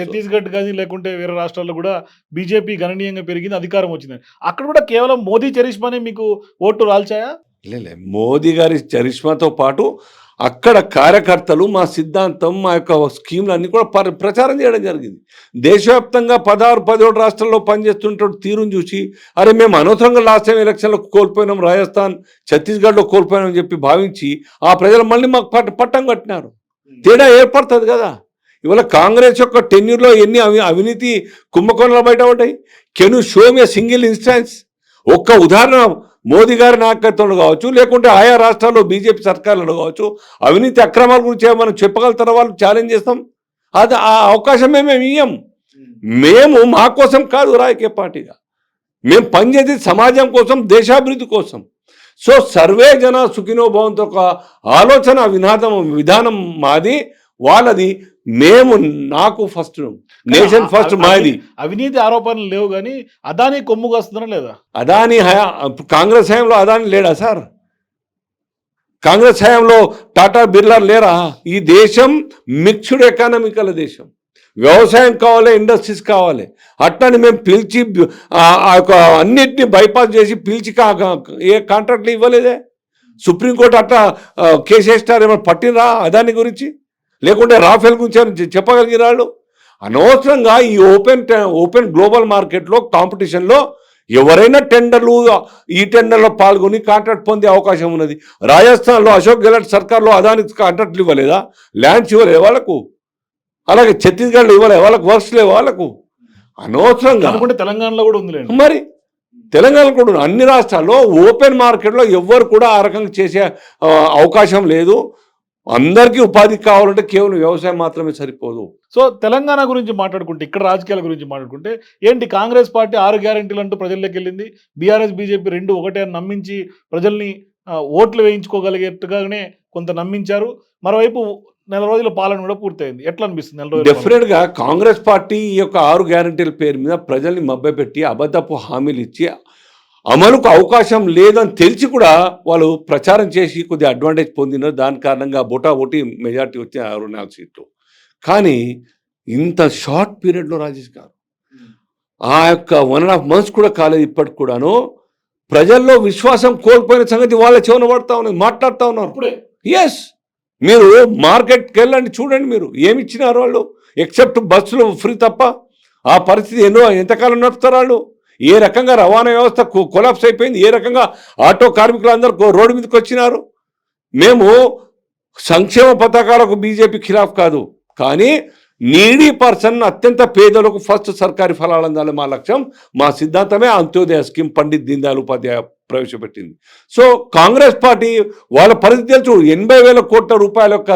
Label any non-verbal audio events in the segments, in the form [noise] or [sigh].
ఛత్తీస్గఢ్ కానీ లేకుంటే వేరే రాష్ట్రాల్లో కూడా బీజేపీ గణనీయంగా పెరిగింది అధికారం వచ్చింది. అక్కడ కూడా కేవలం మోదీ చరిష్మానే మీకు ఓటు రాల్చాయా? లేలే మోదీ గారి చరిష్మాతో పాటు అక్కడ కార్యకర్తలు మా సిద్ధాంతం మా యొక్క స్కీమ్లు అన్ని కూడా పర- ప్రచారం చేయడం జరిగింది. దేశవ్యాప్తంగా పదహారు పదిహేడు రాష్ట్రాల్లో పనిచేస్తుంటే తీరును చూసి అరే మేము అనవసరంగా లాస్ట్ టైం ఎలక్షన్లో కోల్పోయినాం రాజస్థాన్ ఛత్తీస్గఢ్లో కోల్పోయినాం చెప్పి భావించి ఆ ప్రజలు మళ్ళీ మాకు పట్టం కట్టినారు. తేడా ఏర్పడుతుంది కదా. ఇవాళ కాంగ్రెస్ యొక్క టెన్యూర్లో ఎన్ని అవి అవినీతి కుంభకోణాలు బయటపడ్డాయి can show me single instance? ఒక్క ఉదాహరణ మోదీ గారి నాయకత్వంలో కావచ్చు లేకుంటే ఆయా రాష్ట్రాల్లో బీజేపీ సర్కార్లలో కావచ్చు అవినీతి అక్రమాల గురించి మనం చెప్పగలుగుతారా వాళ్ళు? ఛాలెంజ్ చేస్తాం. అది ఆ అవకాశమే మేము ఇయ్యం? మేము. మా కోసం కాదు రాజకీయ పార్టీగా. మేము పనిచేసేది సమాజం కోసం దేశాభివృద్ధి కోసం. సో సర్వే జన సుఖినో భవంతో ఒక ఆలోచన వినాదం విధానం మాది వాళ్ళది. మేము నాకు ఫస్ట్ నేషన్ ఫస్ట్ మాది. అవినీతి ఆరోపణలు లేవు కానీ అదాని కొమ్ము కాస్తుందా లేదా? అదాని హయా కాంగ్రెస్ హయాంలో అదాని లేడా సార్? కాంగ్రెస్ హయాంలో టాటా బిర్లా లేరా? ఈ దేశం మిక్స్డ్ ఎకానమికల్ దేశం. వ్యవసాయం కావాలి ఇండస్ట్రీస్ కావాలి. అట్లని మేము పిలిచి ఆ యొక్క అన్నిటిని బైపాస్ చేసి పిలిచి ఏ కాంట్రాక్ట్లు ఇవ్వలేదే? సుప్రీంకోర్టు అట్లా కేసు ఏమైనా పట్టినరా అదాని గురించి? లేకుంటే రాఫెల్ గురించి ఏమైనా చె- చెప్పగలిగిన వాళ్ళు? అనవసరంగా ఈ ఓపెన్ ఓపెన్ గ్లోబల్ మార్కెట్లో కాంపిటీషన్లో ఎవరైనా టెండర్లు ఈ టెండర్లో పాల్గొని కాంట్రాక్ట్ పొందే అవకాశం ఉన్నది. రాజస్థాన్లో అశోక్ గెహ్లోట్ సర్కార్లో అదానికి కాంట్రాక్ట్లు ఇవ్వలేదా? ల్యాండ్స్ ఇవ్వలేదు వాళ్ళకు. అలాగే ఛత్తీస్గఢ్లో ఇవ్వలేదు వాళ్ళకు వర్క్స్ లేవు వాళ్ళకు? అనవసరంగా. తెలంగాణలో కూడా ఉందిలేండి. మరి తెలంగాణ కూడా ఉంది. అన్ని రాష్ట్రాల్లో ఓపెన్ మార్కెట్లో ఎవ్వరు కూడా ఆ రకంగా చేసే అవకాశం లేదు. అందరికీ ఉపాధి కావాలంటే కేవలం వ్యవసాయం మాత్రమే సరిపోదు. సో తెలంగాణ గురించి మాట్లాడుకుంటే ఇక్కడ రాజకీయాల గురించి మాట్లాడుకుంటే ఏంటి కాంగ్రెస్ పార్టీ ఆరు గ్యారెంటీలు అంటూ ప్రజల్లోకి వెళ్ళింది బీఆర్ఎస్ బీజేపీ రెండు ఒకటే అని నమ్మించి ప్రజల్ని ఓట్లు వేయించుకోగలిగేట్టుగానే కొంత నమ్మించారు. మరోవైపు నెల రోజుల పాలన కూడా పూర్తయింది. ఎట్లా అనిపిస్తుంది నెల రోజుల పాలన? డెఫినెట్గా కాంగ్రెస్ పార్టీ ఈ యొక్క ఆరు గ్యారంటీల పేరు మీద ప్రజల్ని మభ్యపెట్టి అబద్ధపు హామీలు ఇచ్చి అమలుకు అవకాశం లేదని తెలిసి కూడా వాళ్ళు ప్రచారం చేసి కొద్దిగా అడ్వాంటేజ్ పొందినారు. దాని కారణంగా బోటా ఓటి మెజార్టీ వచ్చిన ఆరు నాలుగు సీట్లు. కానీ ఇంత షార్ట్ పీరియడ్లో రాజేష్ గారు ఆ యొక్క వన్ అండ్ హాఫ్ మంత్స్ కూడా కాలేదు ఇప్పటికి కూడాను. ప్రజల్లో విశ్వాసం కోల్పోయిన సంగతి వాళ్ళ చెవున పడతా ఉన్నది మాట్లాడుతూ ఉన్నారు. ఇప్పుడే. ఎస్ మీరు మార్కెట్కి వెళ్ళండి చూడండి మీరు. ఏమి ఇచ్చినారు వాళ్ళు? ఎక్సెప్ట్ బస్సులు ఫ్రీ తప్ప. ఆ పరిస్థితి ఎన్నో ఎంతకాలం నడుపుతారు వాళ్ళు? ఏ రకంగా రవాణా వ్యవస్థ కొలాప్స్ అయిపోయింది? ఏ రకంగా ఆటో కార్మికులు అందరూ రోడ్డు మీదకి వచ్చినారు? మేము సంక్షేమ పథకాలకు బీజేపీ ఖిలాఫ్ కాదు. కానీ నీడీ పర్సన్ అత్యంత పేదలకు ఫస్ట్ సర్కారీ ఫలాలు అందాలి మా లక్ష్యం. మా సిద్ధాంతమే అంత్యోదయ స్కీమ్ పండిత్ దీన్ దయాళ్ ఉపాధ్యాయ ప్రవేశపెట్టింది. సో కాంగ్రెస్ పార్టీ వాళ్ళ పరిస్థితి తెలుసు. ఎనభై వేల కోట్ల రూపాయల యొక్క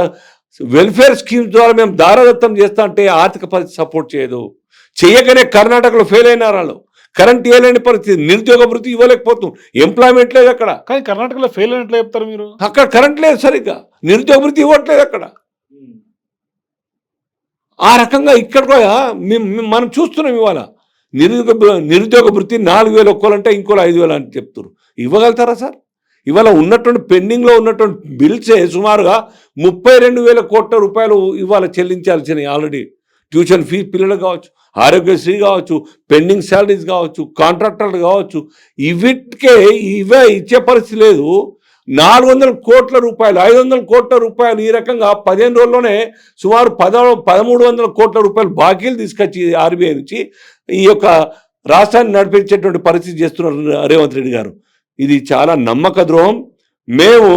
వెల్ఫేర్ స్కీమ్ ద్వారా మేము దారదత్తం చేస్తా అంటే ఆర్థిక పరిస్థితి సపోర్ట్ చేయదు. చేయగానే కర్ణాటకలో ఫెయిల్ అయినారు వాళ్ళు. కరెంట్ ఇవ్వలేని పరిస్థితి నిరుద్యోగ వృత్తి ఇవ్వలేకపోతున్నాం. ఎంప్లాయ్మెంట్ లేదు అక్కడ. కానీ కర్ణాటకలో ఫెయిల్ అయినట్లు చెప్తారు మీరు. అక్కడ కరెంట్ లేదు సరిగ్గా. నిరుద్యోగ వృత్తి ఇవ్వట్లేదు అక్కడ. ఆ రకంగా ఇక్కడ కూడా మనం చూస్తున్నాం ఇవాళ. నిరుద్యోగ నిరుద్యోగ వృత్తి నాలుగు వేలు ఒక్కోలంటే ఇంకోలు ఐదు వేలు అని చెప్తారు ఇవ్వగలుగుతారా సార్? ఇవాళ ఉన్నటువంటి పెండింగ్లో ఉన్నటువంటి బిల్సే సుమారుగా ముప్పై రెండు వేల కోట్ల రూపాయలు ఇవాళ చెల్లించాల్సినవి ఆల్రెడీ. ట్యూషన్ ఫీజు పిల్లలు కావచ్చు ఆరోగ్యశ్రీ కావచ్చు పెండింగ్ శాలరీస్ కావచ్చు కాంట్రాక్టర్లు కావచ్చు ఇవిటికే ఇవే ఇచ్చే పరిస్థితి లేదు. నాలుగు వందల కోట్ల రూపాయలు ఐదు వందల కోట్ల రూపాయలు ఈ రకంగా పదిహేను రోజుల్లోనే సుమారు పద పదమూడు వందల కోట్ల రూపాయలు బాకీలు తీసుకొచ్చి ఆర్బీఐ నుంచి ఈ యొక్క రాష్ట్రాన్ని నడిపించేటువంటి పరిస్థితి చేస్తున్నారు రేవంత్ రెడ్డి గారు. ఇది చాలా నమ్మక ద్రోహం. మేము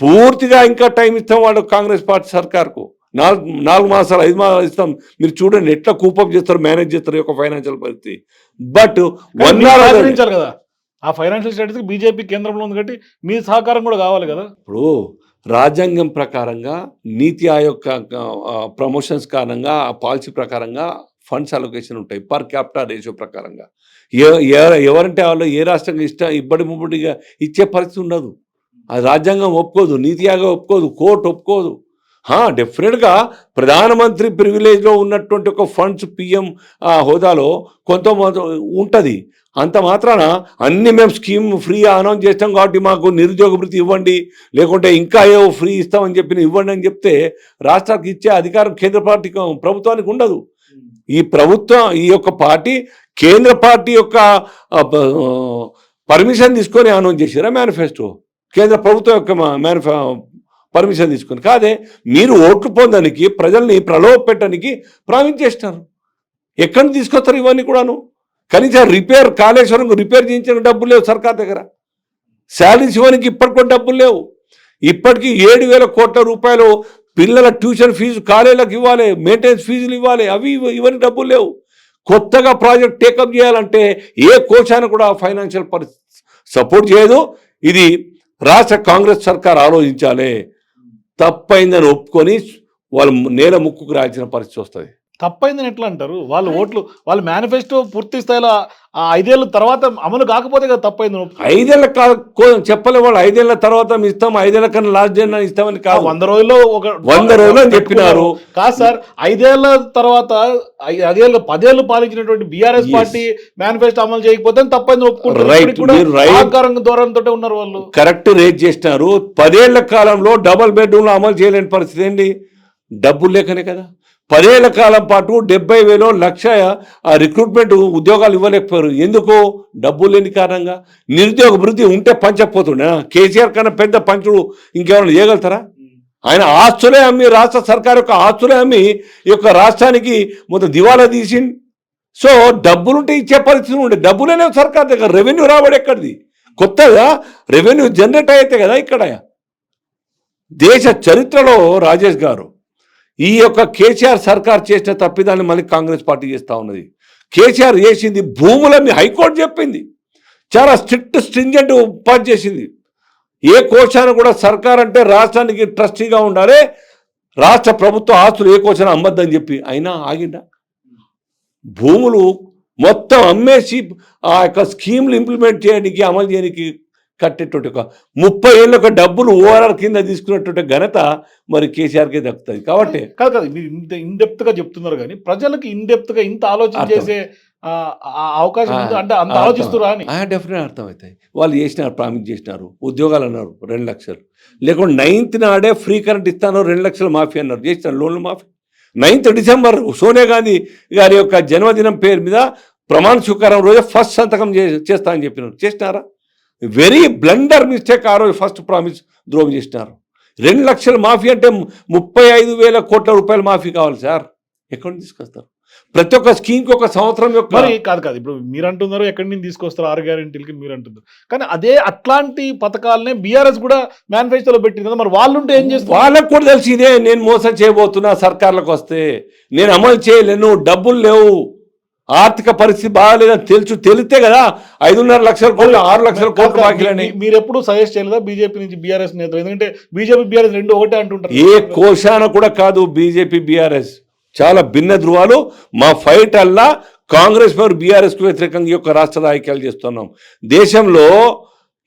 పూర్తిగా ఇంకా టైం ఇస్తాం వాళ్ళు కాంగ్రెస్ పార్టీ సర్కార్కు. నాలుగు నాలుగు మాసాలు ఐదు మాసాలు ఇస్తాం. మీరు చూడండి ఎట్లా కూపప్ చేస్తారు మేనేజ్ చేస్తారు యొక్క ఫైనాన్షియల్ పరిస్థితి. బట్ వన్ కదా. ఆ ఫైనాన్షియల్ స్టేటస్ బీజేపీ కేంద్రంలో ఉంది కాబట్టి మీ సహకారం కూడా కావాలి కదా. ఇప్పుడు రాజ్యాంగం ప్రకారంగా నీతి ఆయోగ్ ప్రమోషన్స్ కారణంగా ఆ పాలసీ ప్రకారంగా ఫండ్స్ అలొకేషన్ ఉంటాయి పర్ క్యాపిటల్ రేషియో ప్రకారంగా. ఎవరంటే వాళ్ళు ఏ రాష్ట్రంగా ఇష్టం ఇబ్బడి ముబ్బడిగా ఇచ్చే పరిస్థితి ఉండదు. అది రాజ్యాంగం ఒప్పుకోదు నీతి ఆయోగం ఒప్పుకోదు కోర్టు ఒప్పుకోదు. డెఫినెట్గా ప్రధానమంత్రి ప్రివిలేజ్లో ఉన్నటువంటి ఒక ఫండ్స్ పిఎం హోదాలో కొంత ఉంటుంది. అంత మాత్రాన అన్ని మేము స్కీమ్ ఫ్రీ అనౌన్స్ చేస్తాం కాబట్టి మాకు నిరుద్యోగ వృత్తి ఇవ్వండి లేకుంటే ఇంకా ఏవో ఫ్రీ ఇస్తామని చెప్పి ఇవ్వండి అని చెప్తే రాష్ట్రానికి ఇచ్చే అధికారం కేంద్ర పార్టీ ప్రభుత్వానికి ఉండదు. ఈ ప్రభుత్వం ఈ యొక్క పార్టీ కేంద్ర పార్టీ యొక్క పర్మిషన్ తీసుకొని అనౌన్స్ చేశారా? మేనిఫెస్టో కేంద్ర ప్రభుత్వం యొక్క మేనిఫె పర్మిషన్ తీసుకొని. కాదే మీరు ఓట్లు పొందడానికి ప్రజల్ని ప్రలోభ పెట్టడానికి ప్రామిస్ చేస్తారు ఎక్కడి నుంచి తీసుకొస్తారు ఇవన్నీ కూడాను? కనీసం రిపేర్ కాళేశ్వరం రిపేర్ చేయించిన డబ్బులు లేవు సర్కార్ దగ్గర. శాలరీస్ ఇవ్వడానికి ఇప్పటికి కూడా డబ్బులు లేవు. ఇప్పటికీ ఏడు వేల కోట్ల రూపాయలు పిల్లల ట్యూషన్ ఫీజు కాలేజీలకు ఇవ్వాలి మెయింటెనెన్స్ ఫీజులు ఇవ్వాలి అవి ఇవి- ఇవన్నీ డబ్బులు లేవు. కొత్తగా ప్రాజెక్ట్ టేకప్ చేయాలంటే ఏ కోచాన్ని కూడా ఫైనాన్షియల్ పరిస్థితి సపోర్ట్ చేయదు. ఇది రాష్ట్ర కాంగ్రెస్ సర్కార్ ఆలోచించాలి. తప్పైందని ఒప్పుకొని వాళ్ళు నేల ముక్కుకు రాల్చిన పరిస్థితి వస్తుంది. తప్పైందని ఎట్లా అంటారు? వాళ్ళు ఓట్లు వాళ్ళ మేనిఫెస్టో పూర్తి స్థాయిలో ఆ ఐదేళ్ళ తర్వాత అమలు కాకపోతే కదా తప్పైంది. ఐదేళ్ళ కాదు కో- చెప్పలే వాళ్ళు ఐదేళ్ళ తర్వాత ఇస్తాం ఐదేళ్ళ కన్నా లాస్ట్ డే ఇస్తామని కాదు. వంద రోజుల్లో ఒక వంద రోజులు అని చెప్పినారు. కాదు సార్ ఐదేళ్ళ తర్వాత ఐదేళ్ళు పదేళ్ళు పాలించినటువంటి బీఆర్ఎస్. పార్టీ మేనిఫెస్టో అమలు చేయకపోతే తప్పైంది ఒప్పుకుంటారు ధోరణితో ఉన్నారు వాళ్ళు. కరెక్ట్ రేట్ చేసినారు. పదేళ్ళ కాలంలో డబల్ బెడ్రూమ్లో అమలు చేయలేని పరిస్థితి ఏంటి డబ్బులు లేకనే కదా. పదేళ్ళ కాలం పాటు డెబ్బై వేలు లక్ష ఆ రిక్రూట్మెంట్ ఉద్యోగాలు ఇవ్వలేకపోయారు. ఎందుకు? డబ్బు లేని కారణంగా. నిరుద్యోగ వృద్ధి ఉంటే పంచకపోతుండే. కేసీఆర్ కన్నా పెద్ద పంచుడు ఇంకెవరైనా చేయగలుగుతారా? ఆయన ఆస్తులే అమ్మి రాష్ట్ర సర్కార్ యొక్క ఆస్తులే అమ్మి ఈ యొక్క రాష్ట్రానికి మొత్తం దివాలా తీసి సో డబ్బులుంటే ఇచ్చే పరిస్థితి ఉండే. డబ్బులేనే సర్కార్ దగ్గర. రెవెన్యూ రాబడి ఎక్కడిది? కొత్తగా రెవెన్యూ జనరేట్ అయితే కదా ఇక్కడ దేశ చరిత్రలో రాజేష్ గారు ఈ యొక్క కేసీఆర్ సర్కార్ చేసిన తప్పిదాన్ని మళ్ళీ కాంగ్రెస్ పార్టీ చేస్తూ ఉన్నది. కేసీఆర్ చేసింది భూములని హైకోర్టు చెప్పింది. చాలా స్ట్రిక్ట్ స్ట్రింజెంట్ పాస్ చేసింది. ఏ కోశాన్ని కూడా సర్కార్ అంటే రాష్ట్రానికి ట్రస్టీగా ఉండాలి రాష్ట్ర ప్రభుత్వ ఆస్తులు ఏ కోశాన్ని అమ్మద్దని చెప్పి అయినా ఆగిందా? భూములు మొత్తం అమ్మేసి ఆ యొక్క స్కీమ్లు ఇంప్లిమెంట్ చేయడానికి అమలు చేయడానికి కట్టేటువంటి ఒక ముప్పై ఏళ్ళ డబ్బులు ఓఆర్ఆర్ కింద తీసుకున్నటువంటి ఘనత మరి కేసీఆర్కే దక్కుతుంది. కాబట్టి కాదు కాదు మీరు ఇంత ఇన్ డెప్త్గా చెప్తున్నారు కానీ ప్రజలకు ఇన్ డెప్త్గా ఇంత ఆలోచన. చేసే అవకాశం? అంటే అంత. ఆలోచిస్తురా అని? ఆ, డెఫినెట్ అర్థమవుతాయి. వాళ్ళు చేసినారు ప్రామిస్ చేసినారు ఉద్యోగాలు అన్నారు రెండు లక్షలు. లేకుంటే నైన్త్ నాడే ఫ్రీ కరెంట్ ఇస్తాను రెండు లక్షలు మాఫీ అన్నారు. చేసినారు లోన్లు మాఫీ. నైన్త్ డిసెంబర్ సోనియా గాంధీ గారి యొక్క జన్మదినం పేరు మీద ప్రమాణ స్వీకారం రోజు ఫస్ట్ సంతకం చేస్తా అని చెప్పినారు. చేసినారా? వెరీ బ్లండర్ మిస్టేక్ ఆ రోజు ఫస్ట్ ప్రామిస్ ద్రోహం చేసినారు. రెండు లక్షల మాఫీ అంటే ముప్పై ఐదు వేల కోట్ల రూపాయల మాఫీ కావాలి సార్. ఎక్కడి నుంచి తీసుకొస్తారు? ప్రతి ఒక్క స్కీమ్కి ఒక సంవత్సరం యొక్క మరి కాదు కాదు ఇప్పుడు మీరు అంటున్నారు ఎక్కడి నుంచి తీసుకొస్తారు ఆరు గ్యారెంటీలకి మీరు అంటున్నారు కానీ అదే అట్లాంటి పథకాలనే బీఆర్ఎస్ కూడా మేనిఫెస్టోలో పెట్టింది కదా మరి వాళ్ళు ఉంటే ఏం చేస్తారు? వాళ్ళకు కూడా తెలిసి ఇదే నేను మోసం చేయబోతున్నా సర్కార్లకు వస్తే. నేను అమలు చేయలేను డబ్బులు లేవు. ఆర్థిక పరిస్థితి బాగాలేదని తెలుసు తెలిస్తే కదా ఐదున్నర లక్షల కోట్లు ఆరు లక్షల కోట్లు బాకీలని మీరు ఎప్పుడు సజెస్ట్ చేయలేదా బీజేపీ నుంచి బీఆర్ఎస్ నేతలు? ఎందుకంటే బీజేపీ బీఆర్ఎస్ రెండు ఒకటే అంటుంటారు. ఏ కోశాన కూడా కాదు బీజేపీ బీఆర్ఎస్. చాలా భిన్న ధృవాలు. మా ఫైట్ అల్లా కాంగ్రెస్ మరియు బీఆర్ఎస్కు వ్యతిరేకంగా ఈ యొక్క రాష్ట్ర రాజకీయాలు చేస్తున్నాం. దేశంలో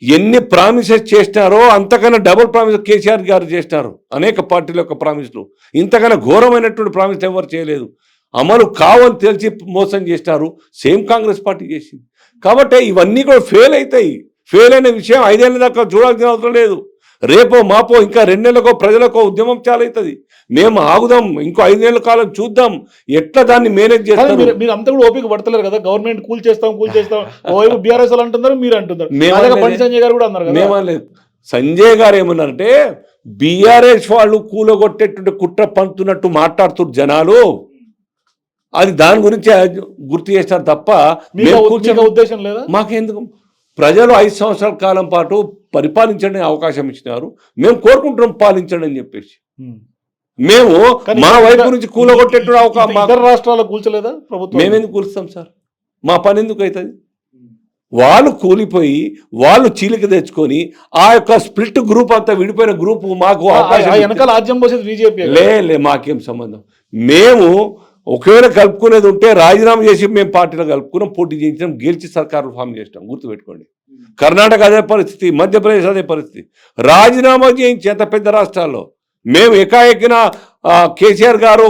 ఎన్ని ప్రామిసెస్ చేసినారో అంతకన్నా డబుల్ ప్రామిస్ కేసీఆర్ గారు చేసినారు. అనేక పార్టీల యొక్క ప్రామిస్లు ఇంతకన్నా ఘోరమైనటువంటి ప్రామిస్ ఎవరు చేయలేదు. అమలు కావని తెలిసి మోసం చేసినారు. సేమ్ కాంగ్రెస్ పార్టీ చేసింది. కాబట్టి ఇవన్నీ కూడా ఫెయిల్ అవుతాయి ఫెయిల్ అయిన విషయం ఐదేళ్ళ దాకా చూడాల్సిన అవసరం లేదు. రేపో మాపో ఇంకా రెండేళ్ళకో ప్రజలకో ఉద్యమం చాలవుతుంది మేము ఆగుదాం ఇంకో ఐదేళ్ళ కాలం చూద్దాం. ఎట్లా దాన్ని మేనేజ్ చేస్తారు? మీరు అంతా కూడా ఓపిక పడతలేరు కదా. గవర్నమెంట్ కూల్ చేస్తాం కూల్ చేస్తాం. [laughs] ఓవైపు బీఆర్ఎస్ వాళ్ళు అంటున్నారు మీరు అంటున్నారు. బండి సంజయ్ గారు కూడా అన్నారు మేమనలేదు సంజయ్ గారు ఏమన్నారంటే బీఆర్ఎస్ వాళ్ళు కూలగొట్టేటువంటి కుట్ర పంతున్నట్టు మాట్లాడుతున్నారు జనాలు. అది దాని గురించి గుర్తు చేస్తారు తప్ప ఉద్దేశం లేదా? మాకెందుకు? ప్రజలు ఐదు సంవత్సరాల కాలం పాటు పరిపాలించడానికి అవకాశం ఇచ్చినారు. మేము కోరుకుంటున్నాం పాలించండి అని చెప్పేసి. మేము మా వైపు నుంచి కూలగొట్టేటువంటి ఇతర- అవకాశం ఇతర రాష్ట్రాల్లో కూల్చలేదా ప్రభుత్వం మేమెందుకు కూలుస్తాం సార్? మా పని ఎందుకు అవుతుంది? వాళ్ళు కూలిపోయి వాళ్ళు చీలిక తెచ్చుకొని ఆ యొక్క స్ప్లిట్ గ్రూప్ అంతా విడిపోయిన గ్రూప్ మాకు అవకాశం లే లే మాకేం సంబంధం? మేము ఒకవేళ కలుపుకునేది ఉంటే రాజీనామా చేసి మేము పార్టీలో కలుపుకున్నాం పోటీ చేయించడం గెలిచి సర్కారు ఫామ్ చేసినాం. గుర్తుపెట్టుకోండి. కర్ణాటక అదే పరిస్థితి మధ్యప్రదేశ్ అదే పరిస్థితి. రాజీనామా చేయించి ఎంత పెద్ద రాష్ట్రాల్లో మేము ఎకాఎక్కిన కేసీఆర్ గారు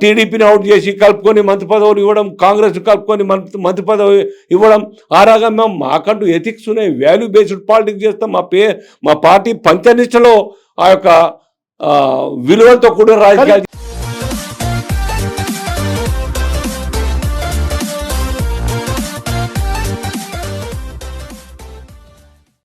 టీడీపీని అవుట్ చేసి కలుపుకొని మంత్రి పదవులు ఇవ్వడం కాంగ్రెస్ కలుపుకొని మంత్రి మంత్రి పదవి ఇవ్వడం ఆ రకంగా మేము మాకంటూ ఎథిక్స్ ఉన్నాయి. వాల్యూ బేస్డ్ పాలిటిక్స్ చేస్తాం. మా పే మా పార్టీ పంచనిష్టలో ఆ యొక్క విలువలతో కూడిన రాజకీయాలు